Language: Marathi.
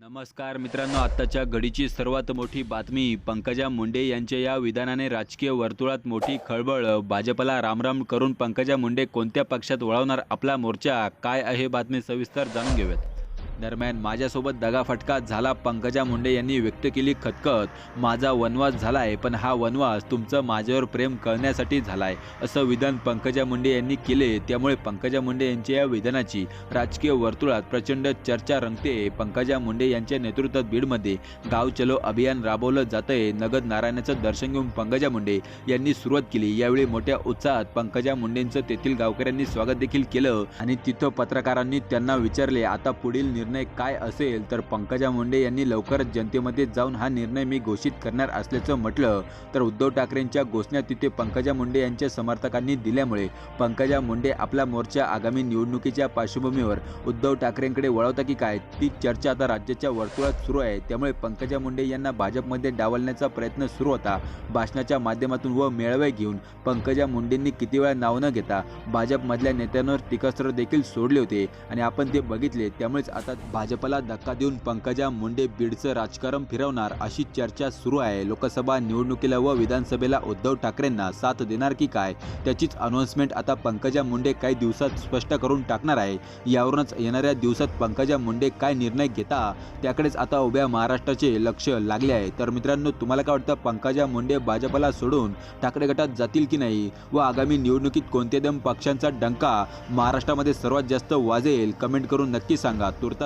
नमस्कार मित्रांनो आत्ताच्या घडीची सर्वात मोठी बातमी. पंकजा मुंडे यांच्या या विधानाने राजकीय वर्तुळात मोठी खळबळ. भाजपला रामराम करून पंकजा मुंडे कोणत्या पक्षात वळवणार आपला मोर्चा? काय आहे बातमी सविस्तर जाणून घेऊयात. दरम्यान माझ्यासोबत दगाफटका झाला. पंकजा मुंडे यांनी व्यक्त केली खतखत. माझा वनवास झालाय पण हा वनवास तुमचं माझ्यावर प्रेम कळण्यासाठी झालाय असं विधान पंकजा मुंडे यांनी केले. त्यामुळे पंकजा मुंडे यांच्या या विधानाची राजकीय वर्तुळात प्रचंड चर्चा रंगते. पंकजा मुंडे यांच्या नेतृत्वात बीडमध्ये गाव चलो अभियान राबवलं जातंय. नगद नारायणाचं दर्शन घेऊन पंकजा मुंडे यांनी सुरुवात केली. यावेळी मोठ्या उत्साहात पंकजा मुंडेंचं तेथील गावकऱ्यांनी स्वागत देखील केलं आणि तिथं पत्रकारांनी त्यांना विचारले आता पुढील निर्णय काय असेल तर पंकजा मुंडे यांनी लवकरच जनतेमध्ये जाऊन हा निर्णय मी घोषित करणार असल्याचं म्हटलं. तर उद्धव ठाकरेंच्या घोषणा तिथे पंकजा मुंडे यांच्या समर्थकांनी दिल्यामुळे पंकजा मुंडे आपला मोर्चा आगामी निवडणुकीच्या पार्श्वभूमीवर उद्धव ठाकरेंकडे वळवता की काय? ती चर्चा आता राज्याच्या वर्तुळात सुरू आहे. त्यामुळे पंकजा मुंडे यांना भाजपमध्ये डावलण्याचा प्रयत्न सुरू होता. भाषणाच्या माध्यमातून व मेळावे घेऊन पंकजा मुंडेंनी किती वेळा नाव न घेता भाजपमधल्या नेत्यांवर टीकास्त्र देखील सोडले होते आणि आपण ते बघितले. त्यामुळेच आता भाजपला धक्का देऊन पंकजा मुंडे बीडचं राजकारण फिरवणार अशी चर्चा सुरू आहे. लोकसभा निवडणुकीला व विधानसभेला उद्धव ठाकरेंना साथ देणार की काय? त्याचीच अनाऊन्समेंट आता पंकजा मुंडे काही दिवसात स्पष्ट करून टाकणार आहे. यावरूनच येणाऱ्या दिवसात पंकजा मुंडे काय निर्णय घेता त्याकडेच आता उभ्या महाराष्ट्राचे लक्ष लागले आहे. तर मित्रांनो तुम्हाला काय वाटतं? पंकजा मुंडे भाजपला सोडून ठाकरे गटात जातील की नाही? व आगामी निवडणुकीत कोणत्या दम पक्षांचा डंका महाराष्ट्रामध्ये सर्वात जास्त वाजेल? कमेंट करून नक्की सांगा. तुर्ता